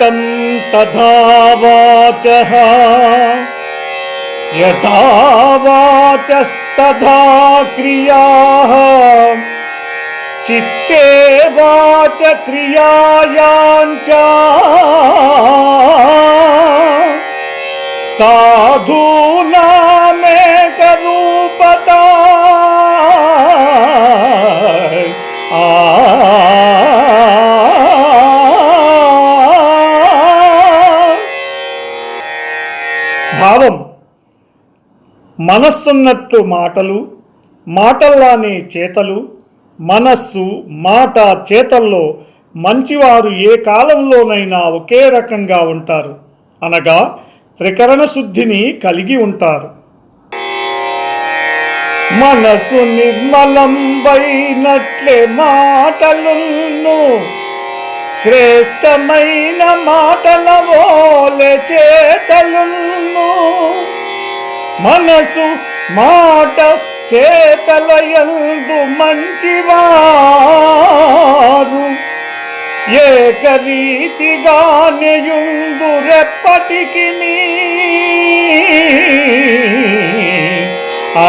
तम तथा क्रिया। यथा वाचस्तथा क्रिया चित्ते वाच क्रियायाञ्च साधूनामेकरूपता। భావం మనస్సున్నట్టు మాటలు మాటల్లానే చేతలు మనస్సు మాట చేతల్లో మంచివారు ఏ కాలంలోనైనా ఒకే రకంగా ఉంటారు. అనగా త్రికరణ శుద్ధిని కలిగి ఉంటారు. మనసు నిర్మలంబైనట్లే మాటలున్ను శ్రేష్టమైన మాటల ఓలె మనసు మాట చేతలయందు మంచివారు. ఏకరీతిగానేయుందు రెప్పటికి ఆ